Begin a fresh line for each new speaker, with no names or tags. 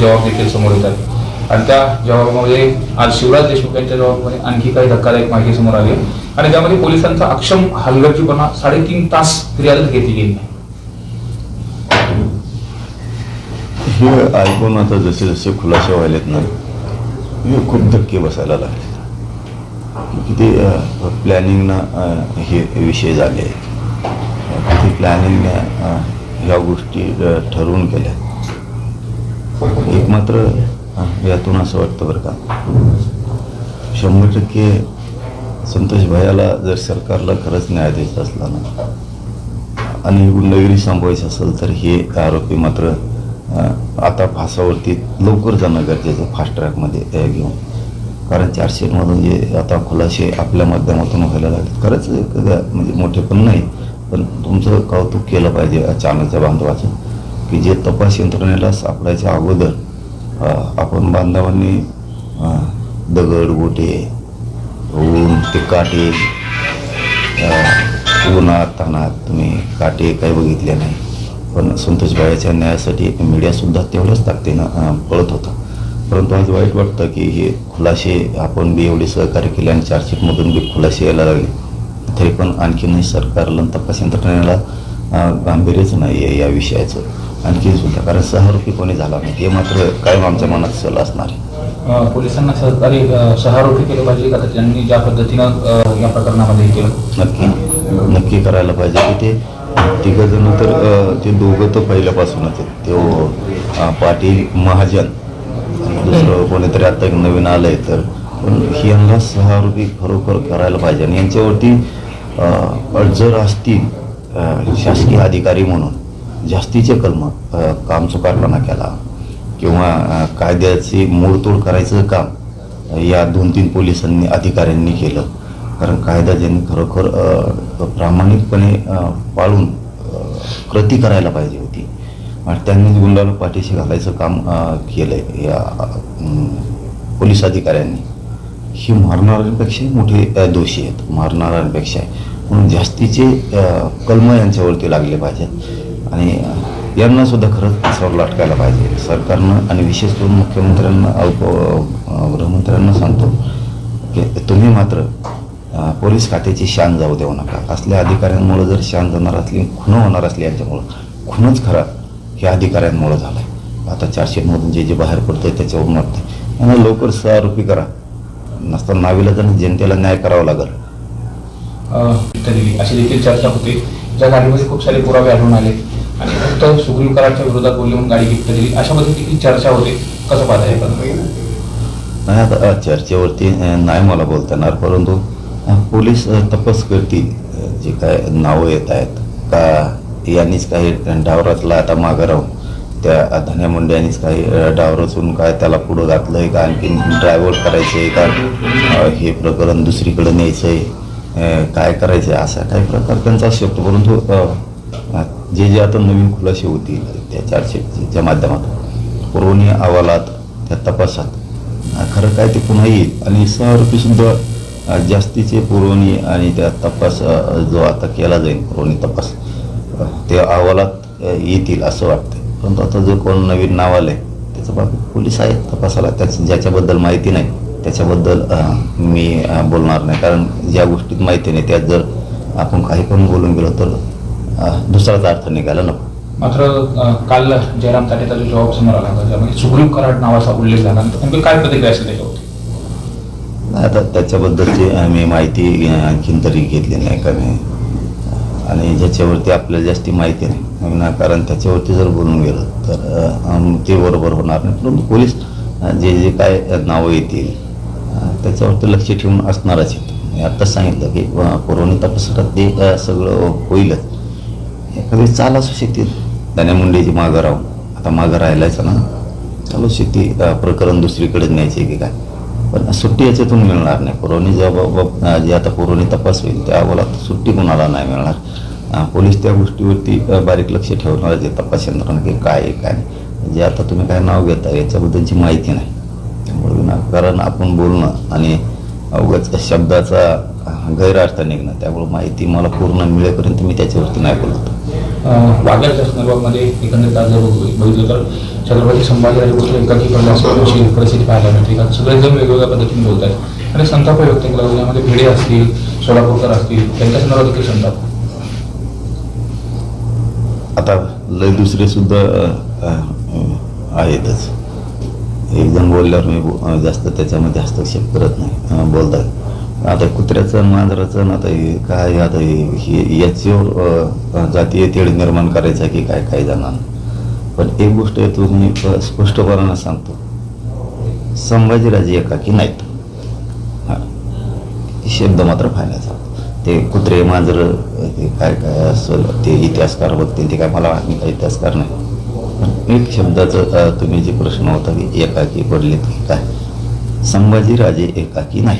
जबाब देखील समोर येतात. आणि त्या जबाबामध्ये आज शिवराज देशमुख यांच्या जबाबामध्ये आणखी काही धक्कादायक माहिती समोर आली. आणि त्यामध्ये पोलिसांचा अक्षम हलगर्जीपणा साडेतीन तास फिर्यादच घेतली गेली नाही.
हे ऐकून आता जसे जसे खुलासे व्हायलेत ना हे खूप धक्के बसायला लागले. किती प्लॅनिंगनं हे विषय झाले. किती प्लॅनिंगने ह्या गोष्टी ठरवून केल्या. एक मात्र यातून असं वाटतं बरं का. शंभर टक्के संतोष भैयाला जर सरकारला खरंच न्याय द्यायचा असला ना आणि गुंडगिरी सांभाळायची असेल तर हे आरोपी मात्र आता फासावरती लवकर जाणं गरजेचं फास्ट ट्रॅकमध्ये घेऊन. कारण चार्जशीटमधून जे आता खुलासे आपल्या माध्यमातून व्हायला लागले खरंच म्हणजे मोठे पण नाही पण तुमचं कौतुक केलं पाहिजे अचानकच्या बांधवाचं. की जे तपास यंत्रणेला सापडायच्या अगोदर आपण बांधवांनी दगड गोटे ऊन ते काटे उन्हात तानात तुम्ही काटे काही बघितले नाही. पण संतोष न्यायासाठी मीडियासुद्धा तेवढ्याच ताकदीनं पळत होता. परंतु आज वाईट वाटतं की हे खुलासे आपण बी एवढे सहकार्य केले आणि चार्जशीटमधून बी खुलासे यायला लागले. तरी पण आणखीनही सरकारला तपास यंत्रणेला गांभीर्यच नाही आहे या विषयाचं. आणखी सुद्धा. कारण सहारोपी कोणी झाला नाही. हे मात्र कायम आमच्या मनात सल असणार. आहे
पोलिसांना सहकारी सहारोपी केले पाहिजे का? त्यांनी ज्या पद्धतीनं या प्रकरणामध्ये केलं?
नक्की. नक्की करायला पाहिजे की ते तिघ जण तर ते दोघं तर पहिल्यापासूनच आहेत. ते पाटील महाजन दुसरं कोणीतरी आता एक नवीन आलंय तर. पण यांना सहा रुपये खरोखर करायला पाहिजे. आणि यांच्यावरती जर असतील शासकीय अधिकारी म्हणून जास्तीचे कलम अ, काम चुकारपणा केला. किंवा कायद्याची मोडतोड करायचं काम या दोन तीन पोलिसांनी अधिकाऱ्यांनी केलं. कारण कायदा ज्यांनी खरोखर प्रामाणिकपणे पाळून कृती करायला पाहिजे होती. आणि त्यांनीच गुंडाला पाठीशी घालायचं काम केलं आहे या पोलीस अधिकाऱ्यांनी. ही मारणाऱ्यांपेक्षा मोठे दोषी आहेत. मारणाऱ्यांपेक्षा. म्हणून जास्तीचे कलम यांच्यावरती लागले पाहिजेत. आणि यांना सुद्धा खरंच त्याच्यावर लाटकायला पाहिजे. सरकारनं आणि विशेष करून मुख्यमंत्र्यांना उप गृहमंत्र्यांना सांगतो की तुम्ही मात्र पोलीस खात्याची शान जाऊ देऊ नका. असल्या अधिकाऱ्यांमुळे जर शान जाणार असली खुणं होणार असली यांच्यामुळं खुणच खरा हे अधिकाऱ्यांमुळं झालं आहे आता चारशेमधून जे जे बाहेर पडतं आहे त्याच्यावरून वाटतं आणि लवकर सहारूपी करा. नसता नाविला जर जनतेला न्याय करावा लागेल.
अशी देखील चर्चा होती. ज्या गाडीमध्ये खूप सारे पुरावे आढळून आले. आणि फक्त सुग्रीव कराडच्या विरोधात बोलली म्हणून गाडी गिफ्ट दिली अशा पद्धतीची चर्चा होते? कसं पाहता येईल
नाही आता चर्चेवरती नाही मला बोलता येणार परंतु पोलीस तपास करतील जे काय नावं येत आहेत का यांनीच काही डाव रचला आता मागं राहून त्या धन्या मुंडे यांनीच काही अ, डाव रचून काय त्याला पुढं घातलं आहे का? आणखीन ड्रायव्हर आहे का? हे प्रकरण दुसरीकडे न्यायचं आहे काय करायचं आहे असा काही प्रकार त्यांचा असू शकतो परंतु जे जे आता नवीन खुलासे होतील त्या चारशेच्या माध्यमातून. पुरवणी अहवालात त्या तपासात. खरं काय ते पुन्हा येईल आणि सहा रुपयेसुद्धा जास्तीचे पुरवणी आणि त्या तपास जो आता केला जाईल पुरवणी तपास ते अहवालात येतील असं वाटतं परंतु आता जो कोण नवीन नाव आहे त्याचं बाकी पोलीस आहेत तपासाला. त्याच ज्याच्याबद्दल माहिती नाही त्याच्याबद्दल मी बोलणार नाही. कारण ज्या गोष्टीत माहिती नाही त्यात जर आपण काही पण बोलून गेलो तर दुसराच अर्थ निघायला नको.
मात्र काल जयराम ताटेचा जो जबाब समोर आला होता ज्यामध्ये सुग्रीव कराड नावाचा उल्लेख झाला नेमकी काय प्रतिक्रिया असेल त्याच्यावरती
नाही आता त्याच्याबद्दलची आम्ही माहिती आणखीन तरी घेतली नाही कमी आणि ज्याच्यावरती आपल्याला जास्ती माहिती नाही. ना कारण त्याच्यावरती जर बोलून गेलं तर ते बरोबर होणार नाही. परंतु पोलीस जे जे काय नावं येतील त्याच्यावरती लक्ष ठेवून असणारच आहेत. मी आत्ताच सांगितलं की पुरवणी तपासात ते सगळं होईलच. एखादी चाल असू शकते. दाण्या मुंडेची मागं राहून आता मागं राहिलायचं ना. चालू शकते. प्रकरण दुसरीकडे न्यायचे की काय? पण सुट्टी याच्यातून मिळणार नाही. पुरवणी जेव्हा जे आता पुरवणी तपास होईल त्या अहवालात सुट्टी कोणाला नाही मिळणार. पोलीस त्या गोष्टीवरती बारीक लक्ष ठेवणार जे तपास यंत्रणा की काय आहे काय नाही. जे आता तुम्ही काय नाव घेता याच्याबद्दलची माहिती नाही. त्यामुळे विनाकारण आपण बोलणं आणि अवघच शब्दाचा गैरअर्थ निघणं त्यामुळे माहिती मला पूर्ण मिळेपर्यंत मी त्याच्यावरती नाही बोलत.
अं, वाघ्याच्या संदर्भामध्ये एकंदरीत आज जर बघितलं तर छत्रपती संभाजीराजे भोसले एकाकी असं अशी परिस्थिती पाहायला मिळते का? सगळेजण वेगवेगळ्या पद्धतीने बोलत आहेत आणि संताप व्यक्त केला जातो. भिडे असतील सोलापूरकर असतील त्यांच्या संदर्भात देखील संताप.
आता लय दुसरे सुद्धा आहेतच. एक जण बोलल्यावर मी जास्त त्याच्यामध्ये हस्तक्षेप करत नाही बोलतात. आता कुत्र्याचं मांजराचं आता काय आता हे- याच्यावर जातीय तेढ निर्माण करायचा की काय काय जाणार? पण एक गोष्ट आहे तुम्ही प- स्पष्टपणानं सांगतो. संभाजीराजे एकाकी नाहीत. हा. शब्द मात्र फायनाचा ते कुत्रे मांजरं ते काय काय असं ते इतिहासकार बघतील ते काय मला मी काय इतिहासकार नाही. पण एक शब्दाचं तुम्ही जे प्रश्न होता की एकाकी पडलेत की काय? संभाजीराजे एकाकी नाही.